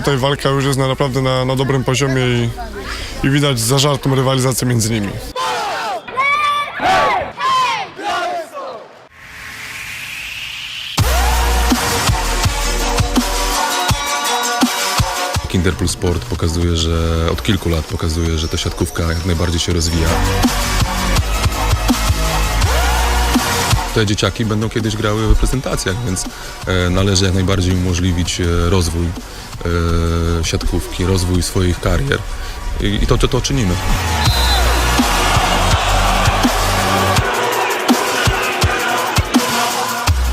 tutaj walka już jest na, naprawdę na, na dobrym poziomie i, i widać zażartą rywalizację między nimi. Kinder Plus Sport pokazuje, że od kilku lat pokazuje, że ta siatkówka jak najbardziej się rozwija. Te dzieciaki będą kiedyś grały w reprezentacjach, więc e, należy jak najbardziej umożliwić e, rozwój e, siatkówki, rozwój swoich karier. I, to, to, to czynimy.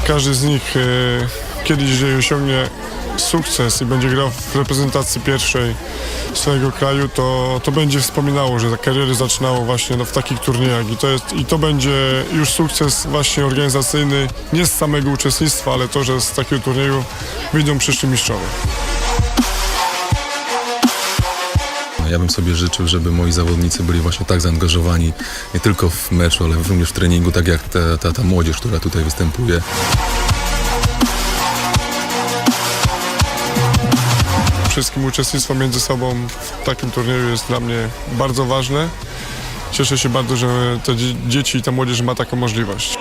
Każdy z nich kiedyś, osiągnie sukces i będzie grał w reprezentacji pierwszej swojego kraju, to, to będzie wspominało, że kariery zaczynało właśnie no, w takich turniejach i to, jest, i to będzie już sukces właśnie organizacyjny, nie z samego uczestnictwa, ale to, że z takiego turnieju wyjdą przyszli mistrzowie. Ja bym sobie życzył, żeby moi zawodnicy byli właśnie tak zaangażowani nie tylko w meczu, ale również w treningu, tak jak ta, ta, ta młodzież, która tutaj występuje. Wszystkim uczestnictwo między sobą w takim turnieju jest dla mnie bardzo ważne. Cieszę się bardzo, że te dzie- dzieci i ta młodzież ma taką możliwość.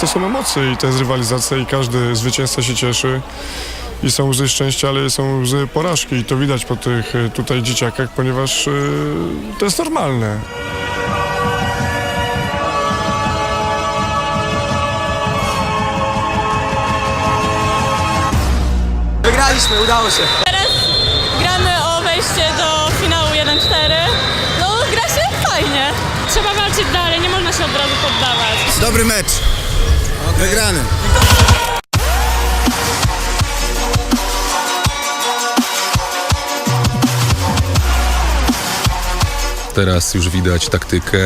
To są emocje i to jest rywalizacja i każdy zwycięzca się cieszy. I są łzy szczęścia, ale są łzy porażki i to widać po tych y, tutaj dzieciakach, ponieważ y, to jest normalne. Wygraliśmy, udało się. Teraz gramy o wejście do finału 1-4. No, gra się fajnie. Trzeba walczyć dalej, nie można się od razu poddawać. Dobry mecz. Wygrany. Teraz już widać taktykę,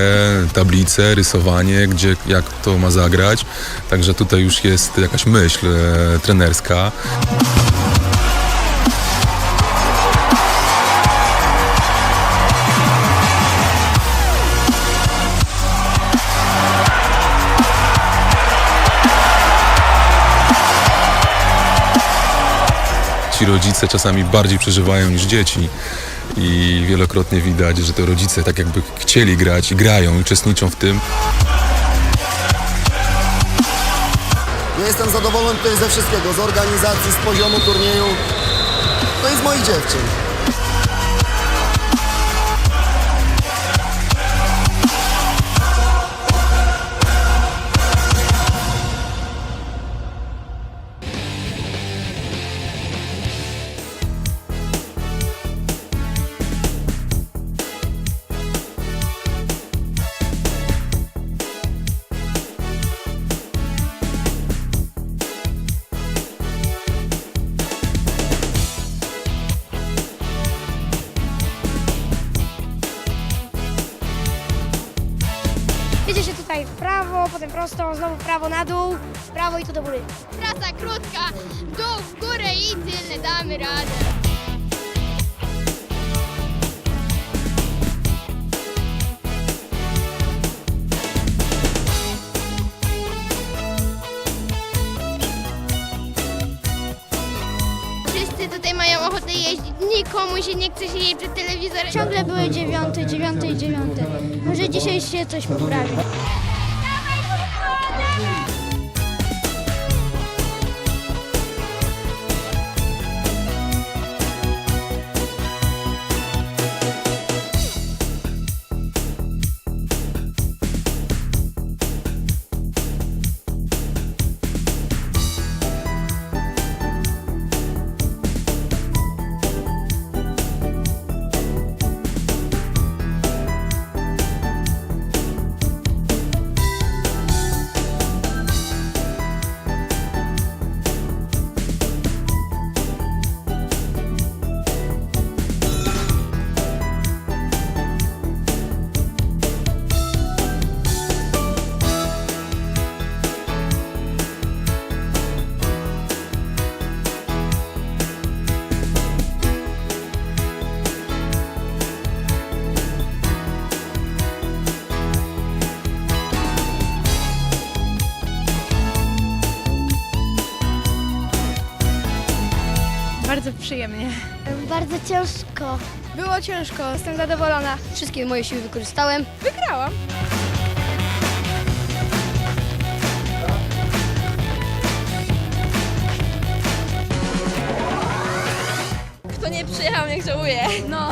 tablicę, rysowanie, gdzie jak to ma zagrać. Także tutaj już jest jakaś myśl e, trenerska. Ci rodzice czasami bardziej przeżywają niż dzieci. I wielokrotnie widać, że te rodzice tak jakby chcieli grać i grają, uczestniczą w tym. Ja jestem zadowolony tutaj ze wszystkiego, z organizacji, z poziomu turnieju. To jest moich dziewczyn. Prawo, potem prosto, znowu w prawo na dół, w prawo i tu do góry. Trasa krótka, w dół, w górę i tylne damy radę. Wszyscy tutaj mają ochotę jeździć, nikomu się nie chce siedzieć przed telewizorem. Ciągle były dziewiąte, dziewiąte i dziewiąte. Może dzisiaj się coś poprawi. Woo! Bardzo przyjemnie. Bardzo ciężko. Było ciężko, jestem zadowolona. Wszystkie moje siły wykorzystałem. Wygrałam. Kto nie przyjechał, niech żałuje. No.